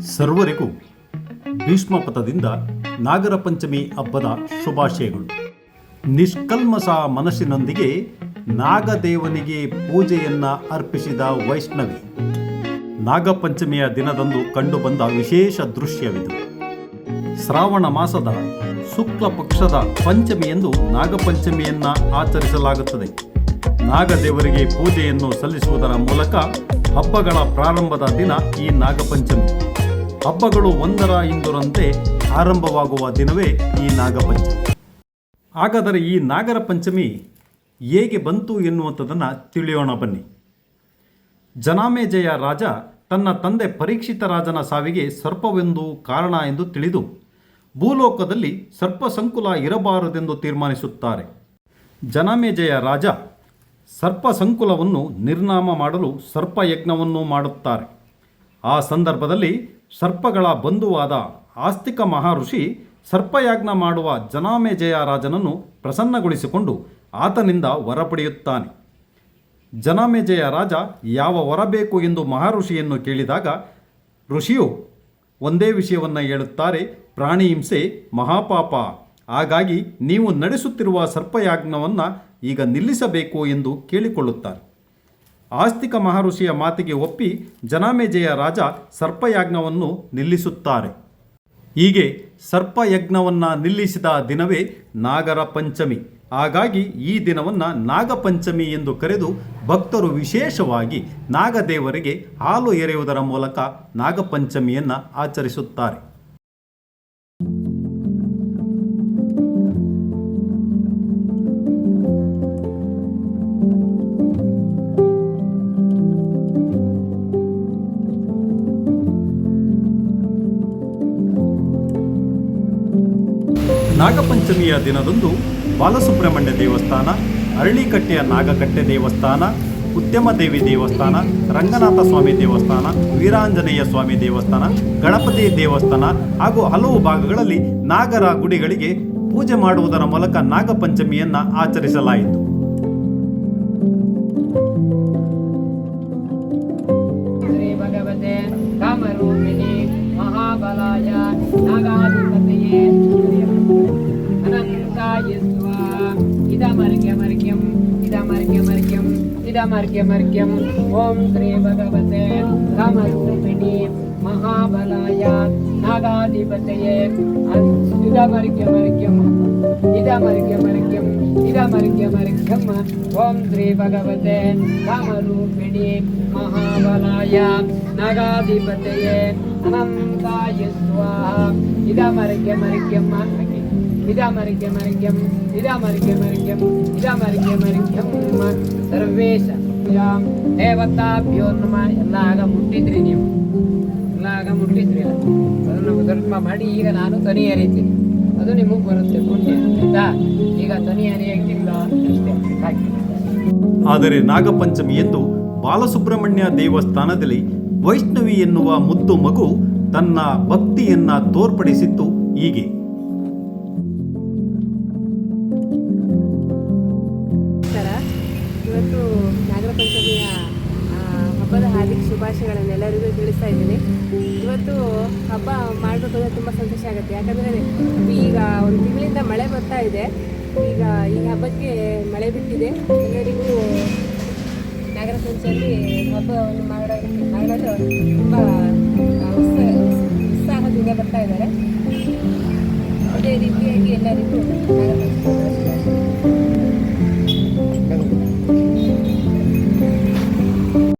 ಸರ್ವರಿಗೂ ಭೀಷ್ಮ ಪಥದಿಂದ ನಾಗರ ಪಂಚಮಿ ಹಬ್ಬದ ಶುಭಾಶಯಗಳು. ನಿಷ್ಕಲ್ಮಸ ಮನಸ್ಸಿನೊಂದಿಗೆ ನಾಗದೇವನಿಗೆ ಪೂಜೆಯನ್ನ ಅರ್ಪಿಸಿದ ವೈಷ್ಣವಿ. ನಾಗಪಂಚಮಿಯ ದಿನದಂದು ಕಂಡುಬಂದ ವಿಶೇಷ ದೃಶ್ಯವಿದು. ಶ್ರಾವಣ ಮಾಸದ ಶುಕ್ಲ ಪಕ್ಷದ ಪಂಚಮಿಯೆಂದು ನಾಗಪಂಚಮಿಯನ್ನ ಆಚರಿಸಲಾಗುತ್ತದೆ. ನಾಗದೇವರಿಗೆ ಪೂಜೆಯನ್ನು ಸಲ್ಲಿಸುವುದರ ಮೂಲಕ ಹಬ್ಬಗಳ ಪ್ರಾರಂಭದ ದಿನ ಈ ನಾಗಪಂಚಮಿ. ಹಬ್ಬಗಳು ಒಂದರ ಇಂದರಂತೆ ಆರಂಭವಾಗುವ ದಿನವೇ ಈ ನಾಗಪಂಚಮಿ. ಹಾಗಾದರೆ ಈ ನಾಗರ ಪಂಚಮಿ ಹೇಗೆ ಬಂತು ಎನ್ನುವಂಥದ್ದನ್ನು ತಿಳಿಯೋಣ ಬನ್ನಿ. ಜನಾಮೇಜಯ ರಾಜ ತನ್ನ ತಂದೆ ಪರೀಕ್ಷಿತ ರಾಜನ ಸಾವಿಗೆ ಸರ್ಪವೆಂದು ಕಾರಣ ಎಂದು ತಿಳಿದು ಭೂಲೋಕದಲ್ಲಿ ಸರ್ಪ ಸಂಕುಲ ಇರಬಾರದೆಂದು ತೀರ್ಮಾನಿಸುತ್ತಾರೆ. ಜನಾಮೇಜಯ ರಾಜ ಸರ್ಪ ಸಂಕುಲವನ್ನು ನಿರ್ನಾಮ ಮಾಡಲು ಸರ್ಪಯಜ್ಞವನ್ನು ಮಾಡುತ್ತಾರೆ. ಆ ಸಂದರ್ಭದಲ್ಲಿ ಸರ್ಪಗಳ ಬಂಧುವಾದ ಆಸ್ತಿಕ ಮಹಾಋಷಿ ಸರ್ಪಯಾಜ್ಞ ಮಾಡುವ ಜನಾಮೇಜಯ ರಾಜನನ್ನು ಪ್ರಸನ್ನಗೊಳಿಸಿಕೊಂಡು ಆತನಿಂದ ವರ ಪಡೆಯುತ್ತಾನೆ ಜನಾಮೇಜಯ ರಾಜ ಯಾವ ವರ ಬೇಕು ಎಂದು ಮಹಾಋಷಿಯನ್ನು ಕೇಳಿದಾಗ, ಋಷಿಯು, ಒಂದೇ ವಿಷಯವನ್ನು ಹೇಳುತ್ತಾರೆ ಪ್ರಾಣಿ ಹಿಂಸೆ ಮಹಾಪಾಪ. ಹಾಗಾಗಿ ನೀವು ನಡೆಸುತ್ತಿರುವ ಸರ್ಪಯಾಜ್ಞವನ್ನು ಈಗ ನಿಲ್ಲಿಸಬೇಕು ಎಂದು ಕೇಳಿಕೊಳ್ಳುತ್ತಾರೆ ಆಸ್ತಿಕ ಮಹರ್ಷಿಯ ಮಾತಿಗೆ ಒಪ್ಪಿ ಜನಾಮೇಜೆಯ ರಾಜ ಸರ್ಪಯಾಜ್ಞವನ್ನು ನಿಲ್ಲಿಸುತ್ತಾರೆ. ಹೀಗೆ ಸರ್ಪಯಜ್ಞವನ್ನು ನಿಲ್ಲಿಸಿದ ದಿನವೇ ನಾಗರ ಪಂಚಮಿ ಹಾಗಾಗಿ ಈ ದಿನವನ್ನು ನಾಗಪಂಚಮಿ ಎಂದು ಕರೆದು ಭಕ್ತರು ವಿಶೇಷವಾಗಿ ನಾಗದೇವರಿಗೆ ಹಾಲು ಎರೆಯುವುದರ ಮೂಲಕ ನಾಗಪಂಚಮಿಯನ್ನು ಆಚರಿಸುತ್ತಾರೆ. ನಾಗಪಂಚಮಿಯ ದಿನದಂದು ಬಾಲಸುಬ್ರಹ್ಮಣ್ಯ ದೇವಸ್ಥಾನ, ಅರಳಿಕಟ್ಟೆಯ ನಾಗಕಟ್ಟೆ ದೇವಸ್ಥಾನ, ಉದ್ಯಮದೇವಿ ದೇವಸ್ಥಾನ, ರಂಗನಾಥ ಸ್ವಾಮಿ ದೇವಸ್ಥಾನ, ವೀರಾಂಜನೇಯ ಸ್ವಾಮಿ ದೇವಸ್ಥಾನ, ಗಣಪತಿ ದೇವಸ್ಥಾನ ಹಾಗೂ ಹಲವು ಭಾಗಗಳಲ್ಲಿ ನಾಗರ ಗುಡಿಗಳಿಗೆ ಪೂಜೆ ಮಾಡುವುದರ ಮೂಲಕ ನಾಗಪಂಚಮಿಯನ್ನು ಆಚರಿಸಲಾಯಿತು. ಮಹಾಬಲಾಯ தமர்க்கமர்க்கம் ஓம் ஸ்ரீ பகவதே தமர்க்குமிணி மகாபலாய நாகாதிபதையே இதமர்க்கமர்க்கம் இதமர்க்கமர்க்கம் இதமர்க்கமர்க்கம் ஓம் ஸ்ரீ பகவதே தமரூபிணி மகாபலாய நாகாதிபதையே அனந்தாய சுவாஹா இதமர்க்கமர்க்கம் இதமர்க்கமர்க்கம் இதமர்க்கமர்க்கம் ಸರ್ವೇಶ ದೇವತಾಭ್ಯೋ ನಮ ಎಲ್ಲ ಆಗ ಮುಟ್ಟಿದ್ರಿ ನೀವು. ಎಲ್ಲ ಆಗ ಮುಟ್ಟಿದ್ರಿ ಅದನ್ನು ಸ್ವಲ್ಪ ಮಾಡಿ ಈಗ ನಾನು ತನಿ ಅರಿತೀನಿ. ಅದು ನಿಮಗೆ ಬರುತ್ತೆ ಪುಣ್ಯ ಆಯ್ತಾ ಈಗ ತನಿ ಅರಿಯಾಗಿಲ್ಲ ಅಷ್ಟೇ. ಆದರೆ ನಾಗಪಂಚಮಿ ಎಂದು ಬಾಲಸುಬ್ರಹ್ಮಣ್ಯ ದೇವಸ್ಥಾನದಲ್ಲಿ ವೈಷ್ಣವಿ ಎನ್ನುವ ಮುದ್ದು ಮಗು ತನ್ನ ಭಕ್ತಿಯನ್ನ ತೋರ್ಪಡಿಸಿತ್ತು ಹೀಗೆ. ಹಬ್ಬದ ಹಾರ್ದಿಕ ಶುಭಾಶಯಗಳನ್ನು ಎಲ್ಲರಿಗೂ ತಿಳಿಸ್ತಾ ಇದ್ದೀನಿ. ಇವತ್ತು ಹಬ್ಬ ಮಾಡಬೇಕು ಅಂದರೆ ತುಂಬ ಸಂತೋಷ ಆಗುತ್ತೆ. ಯಾಕಂದರೆ ಈಗ ಒಂದು ತಿಂಗಳಿಂದ ಮಳೆ ಬರ್ತಾ ಇದೆ. ಈಗ ಈ ಹಬ್ಬಕ್ಕೆ ಮಳೆ ಬಿಟ್ಟಿದೆ. ಎಲ್ಲರಿಗೂ ನಾಗರ ಪಂಚಮಿ ಹಬ್ಬವನ್ನು ಮಾಡೋದಕ್ಕೆ ಮಾಡಲು ತುಂಬ ಉತ್ಸಾಹ ಉತ್ಸಾಹದಿಂದ ಬರ್ತಾ ಇದ್ದಾರೆ. ಅದೇ ರೀತಿಯಾಗಿ ಎಲ್ಲರಿಗೂ